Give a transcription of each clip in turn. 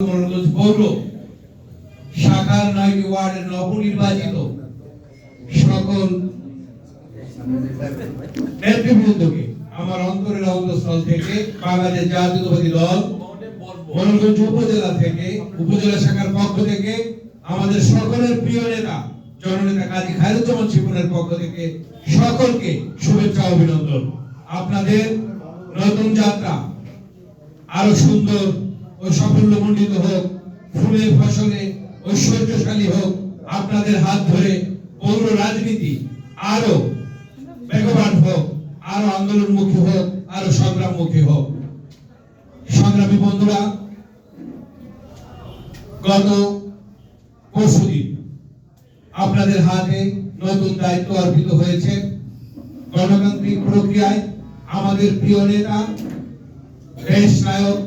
পৌর শাখার নয়টি ওয়ার্ডের নবনির্বাচিত সকল নেতৃবৃন্দকে, আমার অন্তরের অন্তঃস্থল থেকে বাংলাদেশ জাতীয়তাবাদী দল মোহাম্মদগঞ্জ উপজেলা থেকে, উপজেলা শাখার পক্ষ থেকে, আমাদের সকলের প্রিয় নেতা, জননেতা কাজী খায়রুজ্জামান শিপনের পক্ষ থেকে সকলকে শুভেচ্ছা অভিনন্দন। আপনাদের নতুন যাত্রা আরও সুন্দর ও সাফল্যমণ্ডিত হোক ফুলে ফসলে ঐশ্বর্যশালী হোক, আপনাদের হাত ধরে পৌর রাজনীতি আরও বেগবান হোক, আরও আন্দোলন আন্দোলনমুখী হোক, আরও সংগ্রাম সংগ্রামমুখী হোক। সংগ্রামী বন্ধুরা, গত পরশুদিন আপনাদের হাতে নতুন দায়িত্ব অর্পিত হয়েছে গণতান্ত্রিক প্রক্রিয়ায় আমাদের প্রিয় নেতা, দেশ নায়ক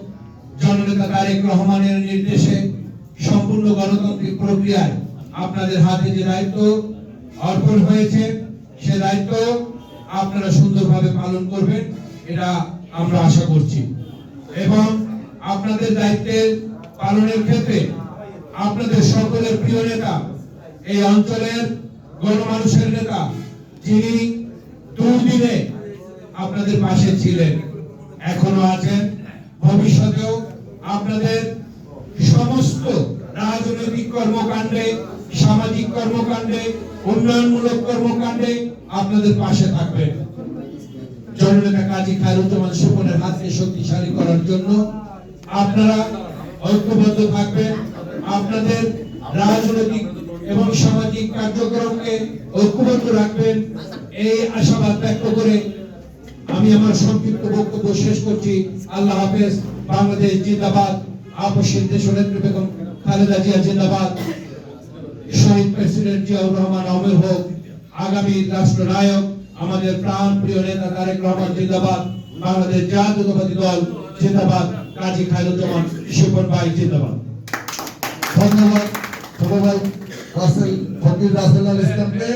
জননেতা তারেক রহমানের নির্দেশে সম্পূর্ণ গণতান্ত্রিক প্রক্রিয়ায় আপনাদের হাতে যে দায়িত্ব অর্পণ হয়েছে, সে দায়িত্ব আপনারা সুন্দরভাবে পালন করবেন, এটা আমরা আশা করছি। এবং আপনাদের দায়িত্বের পালনের ক্ষেত্রে আপনাদের সকলের প্রিয় নেতা, এই অঞ্চলের গণমানুষের নেতা, যিনি দুর্দিনে আপনাদের পাশে ছিলেন, এখনও আছেন, ভবিষ্যতেও আপনাদের সমস্ত রাজনৈতিক কর্মকাণ্ডে, সামাজিক কর্মকাণ্ডে, উন্নয়নমূলক কর্মকাণ্ডে আপনাদের পাশে থাকবেন। জননেতা কাজী খায়রুজ্জামান সুপনের হাতকে শক্তিশালী করার জন্য আপনারা ঐক্যবদ্ধ থাকবেন। আপনাদের রাজনৈতিক এবং সামাজিক কার্যক্রমকে ঐক্যবদ্ধ রাখবেন। এই আশাবাদ ব্যক্ত করে আমি আমার সংক্ষিপ্ত বক্তব্য শেষ করছি। আল্লাহ হাফেজ, বাংলাদেশ জিন্দাবাদ। বেগম, খালেদা জিয়া জিন্দাবাদ। শহীদ প্রেসিডেন্ট জিয়াউর রহমান হোক, আগামী আমাদের প্রাণ প্রিয় নেতা তারেক রহমান জিন্দাবাদ। বাংলাদেশ জাতীয়তাবাদী দল জিন্দাবাদ। কাজী খায়রুজ্জামান, শিপন ভাই জিন্দাবাদ। ধন্যবাদ। ভাই রাসেল ফকির রাসেল ইসলামকে।